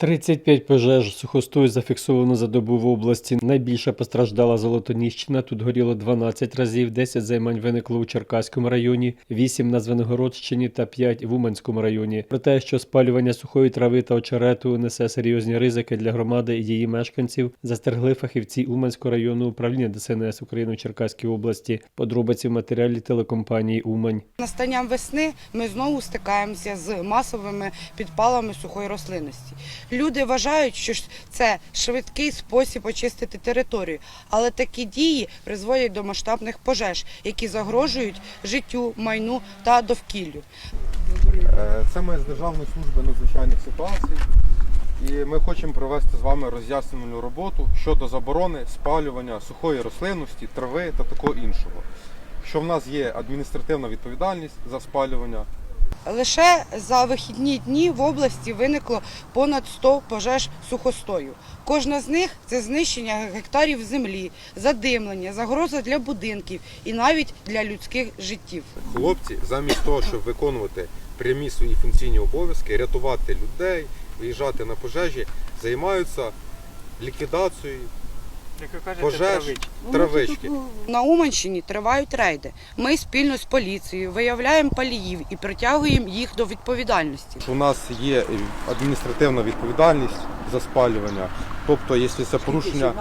35 пожеж сухостою зафіксовано за добу в області. Найбільше постраждала Золотоніщина. Тут горіло 12 разів, 10 займань виникло у Черкаському районі, 8 на Звенигородщині та 5 в Уманському районі. Про те, що спалювання сухої трави та очерету несе серйозні ризики для громади і її мешканців, застерегли фахівці Уманського районного управління ДСНС України у Черкаській області. Подробиці в матеріалі телекомпанії Умань. Настанням весни ми знову стикаємося з масовими підпалами сухої рослинності. Люди вважають, що це швидкий спосіб очистити територію, але такі дії призводять до масштабних пожеж, які загрожують життю, майну та довкіллю. Е, Це ми з Державної служби надзвичайних ситуацій. І ми хочемо провести з вами роз'яснювальну роботу щодо заборони спалювання сухої рослинності, трави та такого іншого. Що в нас є адміністративна відповідальність за спалювання. Лише за вихідні дні в області виникло понад 100 пожеж сухостою. Кожна з них це знищення гектарів землі, задимлення, загроза для будинків і навіть для людських життів. Хлопці, замість того, щоб виконувати прямі свої функційні обов'язки, рятувати людей, виїжджати на пожежі, займаються ліквідацією Як ви кажете, пожеж, травички. травички. На Уманщині тривають рейди. Ми спільно з поліцією виявляємо паліїв і притягуємо їх до відповідальності. У нас є адміністративна відповідальність за спалювання. Тобто, якщо це порушення,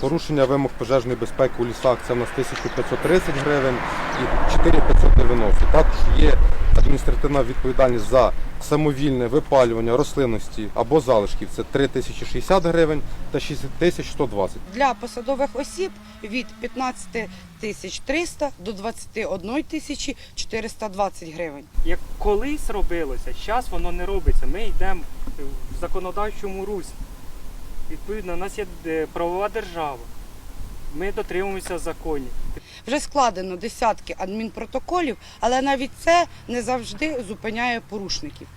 порушення вимог пожежної безпеки у лісах, це у нас 1530 гривень і 4590. Також є адміністративна відповідальність за самовільне випалювання рослинності або залишків. Це 3060 гривень та 6120. Для посадових осіб від 15 тисяч 300 до 21 тисячі 420 гривень. Як колись робилося, зараз воно не робиться. Ми йдемо в законодавчому русі. Відповідно, у нас є е, правова держава. Ми дотримуємося законів. Вже складено десятки адмінпротоколів, але навіть це не завжди зупиняє порушників.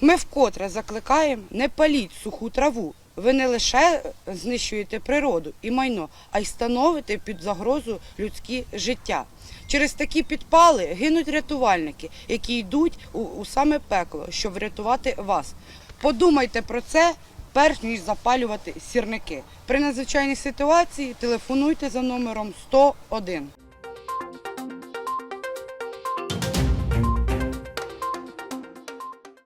Ми вкотре закликаємо не паліть суху траву. Ви не лише знищуєте природу і майно, а й становите під загрозу людське життя. Через такі підпали гинуть рятувальники, які йдуть у, у саме пекло, щоб врятувати вас. Подумайте про це, перш ніж запалювати сірники. При надзвичайній ситуації телефонуйте за номером 101.